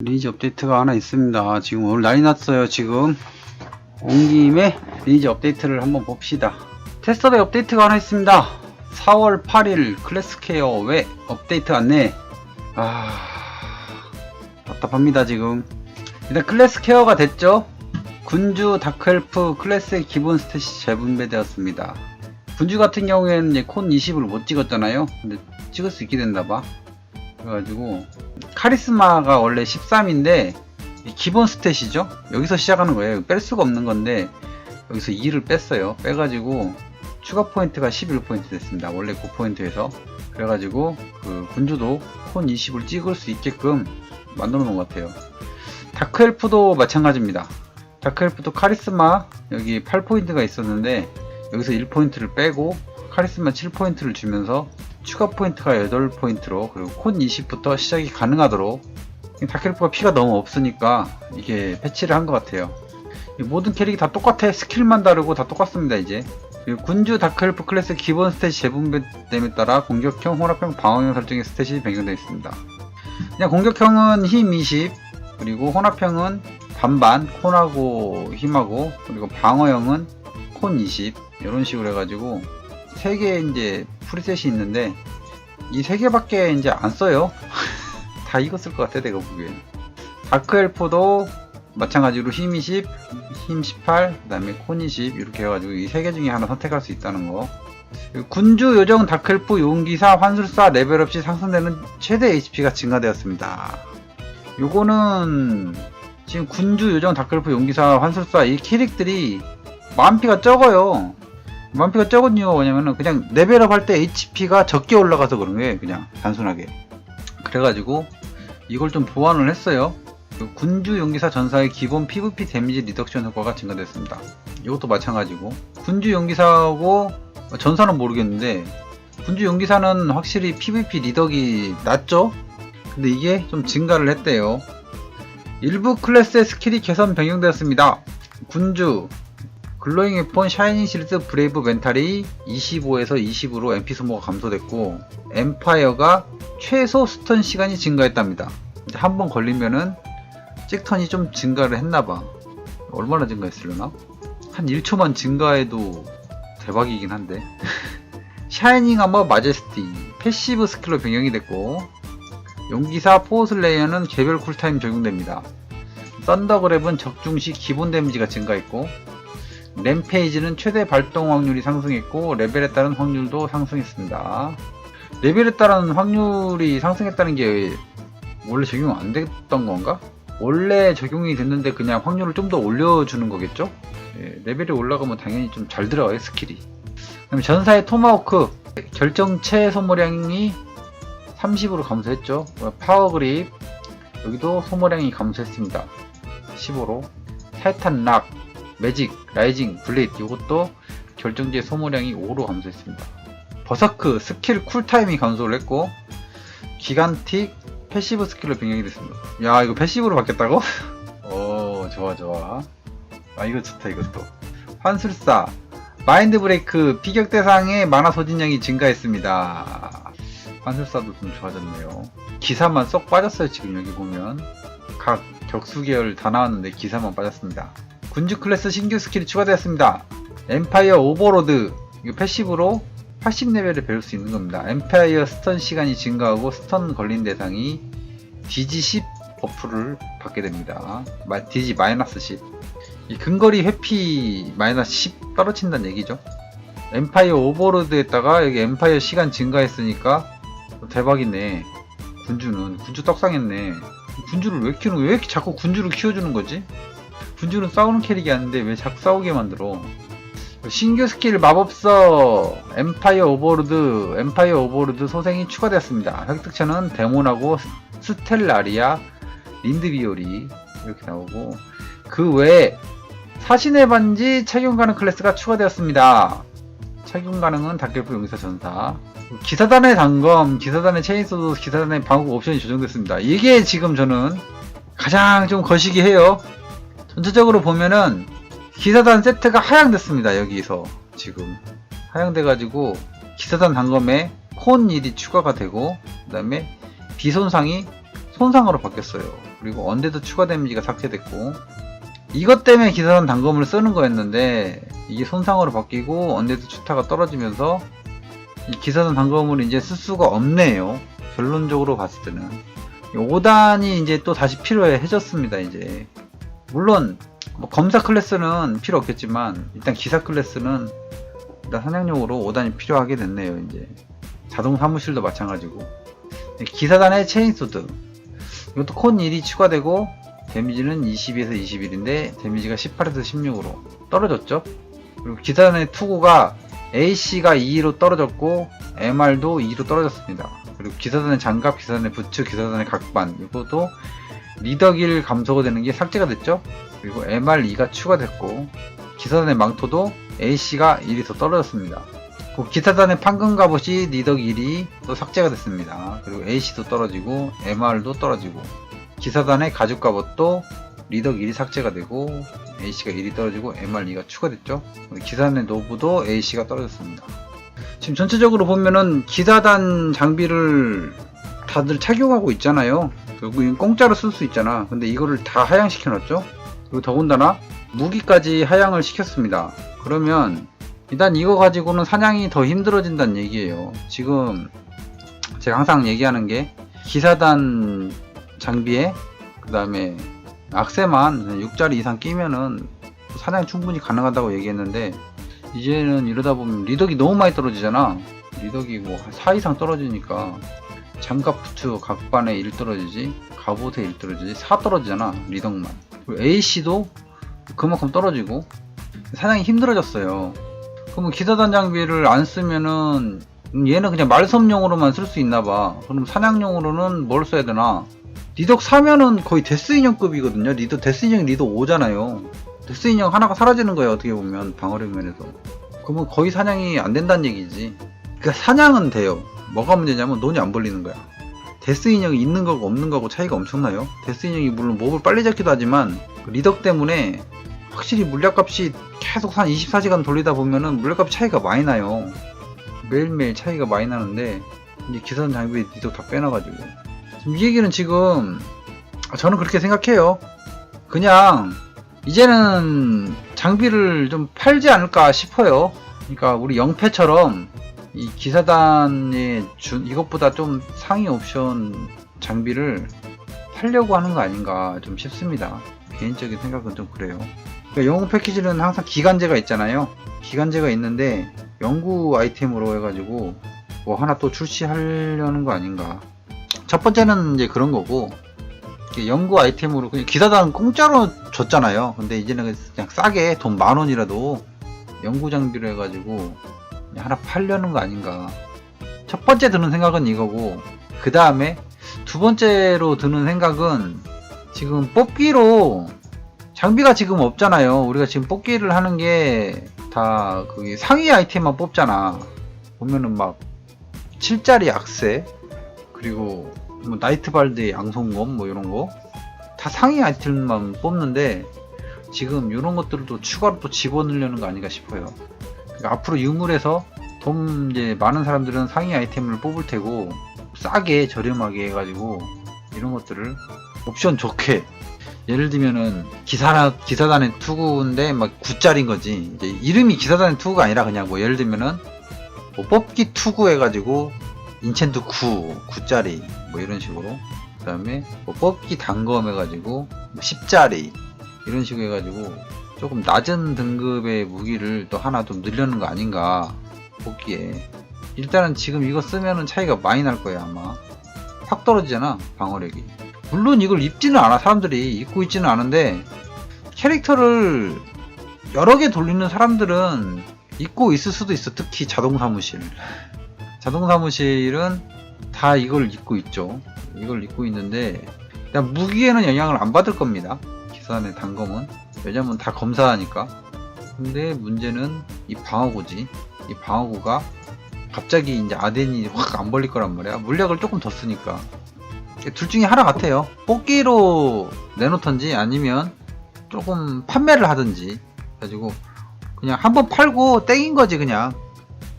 리니지 업데이트가 하나 있습니다. 지금 오늘 난리 났어요. 지금 온 김에 리니지 업데이트를 한번 봅시다. 테스터베 업데이트가 하나 있습니다. 4월 8일 클래스케어 왜 업데이트 안내? 아 답답합니다 지금. 일단 클래스케어가 됐죠. 군주 다크엘프 클래스의 기본 스탯이 재분배되었습니다. 군주 같은 경우에는 콘 20을 못 찍었잖아요. 근데 찍을 수 있게 됐나봐. 그래가지고 카리스마가 원래 13인데 기본 스탯이죠? 여기서 시작하는 거예요. 뺄 수가 없는 건데 여기서 2를 뺐어요. 빼가지고 추가 포인트가 11포인트 됐습니다. 원래 9포인트에서. 그래가지고 그 군주도 콘 20을 찍을 수 있게끔 만들어 놓은 것 같아요. 다크엘프도 마찬가지입니다. 다크엘프도 카리스마 여기 8포인트가 있었는데 여기서 1포인트를 빼고 카리스마 7포인트를 주면서 추가 포인트가 8포인트로 그리고 콘 20부터 시작이 가능하도록. 다크엘프가 피가 너무 없으니까 이게 패치를 한 것 같아요. 이 모든 캐릭이 다 똑같아. 스킬만 다르고 다 똑같습니다 이제. 군주 다크엘프 클래스 기본 스탯이 재분배됨에 따라 공격형, 혼합형, 방어형 설정의 스탯이 변경되어 있습니다. 그냥 공격형은 힘 20 그리고 혼합형은 반반 콘하고 힘하고 그리고 방어형은 콘 20 이런 식으로 해가지고 세개 이제 프리셋이 있는데 이 세 개밖에 이제 안 써요. 다쓸것 같아 내가 보기엔. 다크 엘프도 마찬가지로 힘 20, 힘 18, 그 다음에 콘 20 이렇게 해가지고 이 세 개 중에 하나 선택할 수 있다는 거. 군주 요정 다크엘프 용기사 환술사 레벨 없이 상승되는 최대 HP가 증가되었습니다. 요거는 지금 군주 요정 다크엘프 용기사 환술사 이 캐릭들이 만피가 적어요. 만피가 적은 이유가 뭐냐면은 그냥 레벨업 할 때 HP가 적게 올라가서 그런 거예요. 그냥 단순하게. 그래가지고 이걸 좀 보완을 했어요. 그 군주 용기사 전사의 기본 PVP 데미지 리덕션 효과가 증가됐습니다. 이것도 마찬가지고 군주 용기사하고 전사는 모르겠는데 군주 용기사는 확실히 PVP 리덕이 낮죠? 근데 이게 좀 증가를 했대요. 일부 클래스의 스킬이 개선 변경되었습니다. 군주 글로잉 웨폰 샤이닝 실드 브레이브 멘탈이 25에서 20으로 MP 소모가 감소됐고 엠파이어가 최소 스턴 시간이 증가했답니다. 한 번 걸리면은 찍턴이 좀 증가를 했나봐. 얼마나 증가했으려나? 한 1초만 증가해도 대박이긴 한데. 샤이닝 아머 마제스티 패시브 스킬로 변경이 됐고 용기사 포스레이어는 개별 쿨타임 적용됩니다. 썬더그랩은 적중시 기본 데미지가 증가했고 램페이지는 최대 발동 확률이 상승했고 레벨에 따른 확률도 상승했습니다. 레벨에 따른 확률이 상승했다는 게 원래 적용 안 됐던 건가? 원래 적용이 됐는데 그냥 확률을 좀 더 올려주는 거겠죠? 예, 레벨이 올라가면 당연히 좀 잘 들어가요 스킬이. 그럼 전사의 토마호크 결정체 소모량이 30으로 감소했죠. 파워 그립 여기도 소모량이 감소했습니다. 15로 타이탄 락 매직, 라이징, 블릿 이것도 결정지의 소모량이 5로 감소했습니다. 버서크 스킬 쿨타임이 감소를 했고 기간틱 패시브 스킬로 변경이 됐습니다. 야 이거 패시브로 바뀌었다고? 오 좋아 좋아. 아 이거 좋다 이것도. 환술사 마인드 브레이크 피격 대상의 만화 소진량이 증가했습니다. 환술사도 좀 좋아졌네요. 기사만 쏙 빠졌어요 지금 여기 보면 각 격수 계열 다 나왔는데 기사만 빠졌습니다. 군주 클래스 신규 스킬이 추가되었습니다. 엠파이어 오버로드 이거 패시브로 80레벨을 배울 수 있는 겁니다. 엠파이어 스턴 시간이 증가하고 스턴 걸린 대상이 디지 10 버프를 받게 됩니다. 마- 디지 마이너스 10. 이 근거리 회피 마이너스 10 떨어진다는 얘기죠. 엠파이어 오버로드에다가 여기 엠파이어 시간 증가했으니까 대박이네. 군주는 군주 떡상했네. 군주를 왜 키우는 왜 이렇게 자꾸 군주를 키워주는 거지? 군주는 싸우는 캐릭이 아닌데 왜 자꾸 싸우게 만들어? 신규 스킬 마법서 엠파이어 오버로드 엠파이어 오버로드 소생이 추가되었습니다. 획득처는 데몬하고 스- 스텔라리아 린드비오리 이렇게 나오고 그 외에 사신의 반지 착용 가능 클래스가 추가되었습니다. 착용 가능은 닥kel프 용사 전사 기사단의 단검, 기사단의 체인소도 기사단의 방어구 옵션이 조정됐습니다. 이게 지금 저는 가장 좀 거시기 해요. 전체적으로 보면은 기사단 세트가 하향됐습니다. 여기서 지금 하향돼가지고 기사단 단검에 콘 일이 추가가 되고 그 다음에 비손상이 손상으로 바뀌었어요. 그리고 언데드 추가 데미지가 삭제됐고 이것 때문에 기사단 단검을 쓰는 거였는데 이게 손상으로 바뀌고 언데드 추타가 떨어지면서 이 기사단 단검을 이제 쓸 수가 없네요. 결론적으로 봤을 때는 5단이 이제 또 다시 필요해졌습니다. 이제 물론 뭐 검사 클래스는 필요 없겠지만 일단 기사 클래스는 일단 사냥용으로 5단이 필요하게 됐네요. 이제 자동 사무실도 마찬가지고 기사단의 체인소드 이것도 콘 1이 추가되고 데미지는 22에서 21인데 데미지가 18에서 16으로 떨어졌죠. 그리고 기사단의 투구가 AC가 2로 떨어졌고 MR도 2로 떨어졌습니다. 그리고 기사단의 장갑, 기사단의 부츠, 기사단의 각반 이것도 리더길 감소가 되는 게 삭제가 됐죠. 그리고 MR2가 추가됐고 기사단의 망토도 1이 더 떨어졌습니다. 그 기사단의 판금 갑옷이 리더 길이 또 삭제가 됐습니다. 그리고 AC도 떨어지고 MR도 떨어지고 기사단의 가죽 갑옷도 리더 길이 삭제가 되고 AC가 1이 떨어지고 MR2가 추가됐죠. 기사단의 노브도 AC가 떨어졌습니다. 지금 전체적으로 보면은 기사단 장비를 다들 착용하고 있잖아요. 결국 이건 공짜로 쓸 수 있잖아. 근데 이거를 다 하향시켜 놨죠. 그리고 더군다나 무기까지 하향을 시켰습니다. 그러면 일단 이거 가지고는 사냥이 더 힘들어진다는 얘기예요. 지금 제가 항상 얘기하는 게 기사단 장비에 그 다음에 악세만 6자리 이상 끼면은 사냥 충분히 가능하다고 얘기했는데 이제는 이러다 보면 리덕이 너무 많이 떨어지잖아. 리덕이 뭐 4 이상 떨어지니까 장갑 부츠 각반에 1 떨어지지 갑옷에 1 떨어지지 4 떨어지잖아 리덕만. 그리고 AC도 그만큼 떨어지고 사냥이 힘들어졌어요. 그러면 기사단 장비를 안 쓰면은 얘는 그냥 말섬용으로만 쓸 수 있나봐. 그럼 사냥용으로는 뭘 써야 되나? 리덕 사면은 거의 데스 인형급이거든요. 리더 데스 인형 리더 5잖아요. 데스 인형 하나가 사라지는 거예요 어떻게 보면 방어력 면에서. 그러면 거의 사냥이 안 된다는 얘기지. 그러니까 사냥은 돼요 뭐가 문제냐면 돈이 안 벌리는 거야. 데스 인형이 있는 거고 없는 거고 차이가 엄청나요. 데스 인형이 물론 몹을 빨리 잡기도 하지만 그 리덕 때문에 확실히 물약값이 계속 한 24시간 돌리다 보면은 물약값 차이가 많이 나요. 매일매일 차이가 많이 나는데 이제 기선 장비 리덕 다 빼놔가지고 지금 이 얘기는 지금 저는 그렇게 생각해요. 그냥 이제는 장비를 좀 팔지 않을까 싶어요. 그러니까 우리 영패처럼 이 기사단의 준 이것보다 좀 상위 옵션 장비를 팔려고 하는 거 아닌가 좀 싶습니다. 개인적인 생각은 좀 그래요. 그러니까 영웅 패키지는 항상 기간제가 있잖아요. 기간제가 있는데 연구 아이템으로 해가지고 뭐 하나 또 출시하려는 거 아닌가. 첫 번째는 이제 그런 거고 연구 아이템으로 그냥 기사단 공짜로 줬잖아요. 근데 이제는 그냥 싸게 돈 만 원이라도 연구 장비로 해가지고 하나 팔려는 거 아닌가. 첫 번째 드는 생각은 이거고, 그 다음에 두 번째로 드는 생각은 지금 뽑기로 장비가 지금 없잖아요. 우리가 지금 뽑기를 하는 게 다 거기 상위 아이템만 뽑잖아. 보면은 막 7짜리 악세, 그리고 뭐 나이트발드의 양손검 뭐 이런 거. 다 상위 아이템만 뽑는데 지금 이런 것들도 추가로 또 집어넣으려는 거 아닌가 싶어요. 그러니까 앞으로 유물에서 돈 이제 많은 사람들은 상위 아이템을 뽑을 테고 싸게 저렴하게 해가지고 이런 것들을 옵션 좋게. 예를 들면은 기사 기사단의 투구인데 막 9짜리인 거지. 이제 이름이 기사단의 투구가 아니라 그냥 뭐 예를 들면은 뭐 뽑기 투구 해가지고 인챈트 9 9짜리 뭐 이런 식으로. 그 다음에 뭐 뽑기 단검 해가지고 10짜리 이런 식으로 해가지고 조금 낮은 등급의 무기를 또 하나 좀 늘려는 거 아닌가 보기에. 일단은 지금 이거 쓰면은 차이가 많이 날 거예요 아마. 확 떨어지잖아 방어력이. 물론 이걸 입지는 않아 사람들이. 입고 있지는 않은데 캐릭터를 여러 개 돌리는 사람들은 입고 있을 수도 있어 특히 자동 사무실. 자동 사무실은 다 이걸 입고 있죠. 이걸 입고 있는데 무기에는 영향을 안 받을 겁니다. 기사단의 단검은 왜냐면 다 검사하니까. 근데 문제는 이 방어구지. 이 방어구가 갑자기 이제 아덴이 확 안 벌릴 거란 말이야. 물약을 조금 더 쓰니까. 둘 중에 하나 같아요. 뽑기로 내놓던지 아니면 조금 판매를 하든지. 가지고 그냥 한번 팔고 땡인 거지 그냥.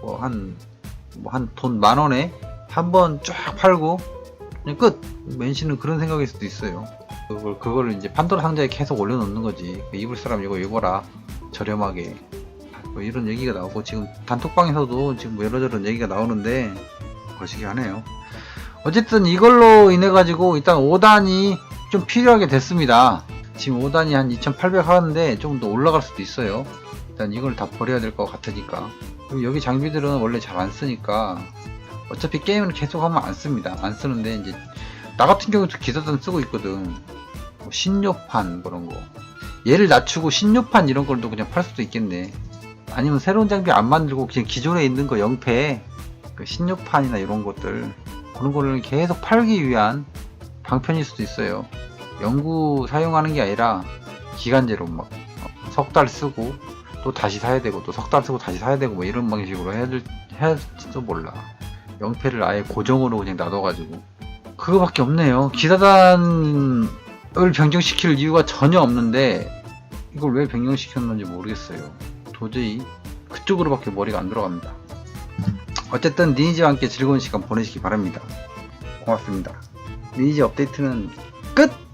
뭐 한 뭐 한 돈 만 원에 한 번 쫙 팔고 그냥 끝. 맨시는 그런 생각일 수도 있어요. 그걸 그걸 이제 판도라 상자에 계속 올려놓는 거지. 그 입을 사람 이거 입어라 저렴하게. 뭐 이런 얘기가 나오고 지금 단톡방에서도 지금 뭐 이러저런 얘기가 나오는데 거시기 하네요. 어쨌든 이걸로 인해 가지고 일단 5단이 좀 필요하게 됐습니다. 지금 5단이 한 2,800 하는데 좀더 올라갈 수도 있어요. 일단 이걸 다 버려야 될 것 같으니까. 그리고 여기 장비들은 원래 잘 안 쓰니까 어차피 게임을 계속 하면 안 씁니다. 안 쓰는데 이제 나 같은 경우도 기사단 쓰고 있거든. 뭐 신료판 그런 거. 얘를 낮추고 신료판 이런 걸도 그냥 팔 수도 있겠네. 아니면 새로운 장비 안 만들고 그냥 기존에 있는 거 영패 그 신료판이나 이런 것들 그런 거를 계속 팔기 위한 방편일 수도 있어요. 연구 사용하는 게 아니라 기간제로 막 석 달 쓰고 또 다시 사야 되고 또 석 달 쓰고 다시 사야 되고 뭐 이런 방식으로 해야 될 해야지도 몰라. 영패를 아예 고정으로 그냥 놔둬가지고 그거밖에 없네요. 기사단 을 변경시킬 이유가 전혀 없는데 이걸 왜 변경시켰는지 모르겠어요. 도저히 그쪽으로밖에 머리가 안 들어갑니다. 어쨌든 니니지와 함께 즐거운 시간 보내시기 바랍니다. 고맙습니다. 니니지 업데이트는 끝!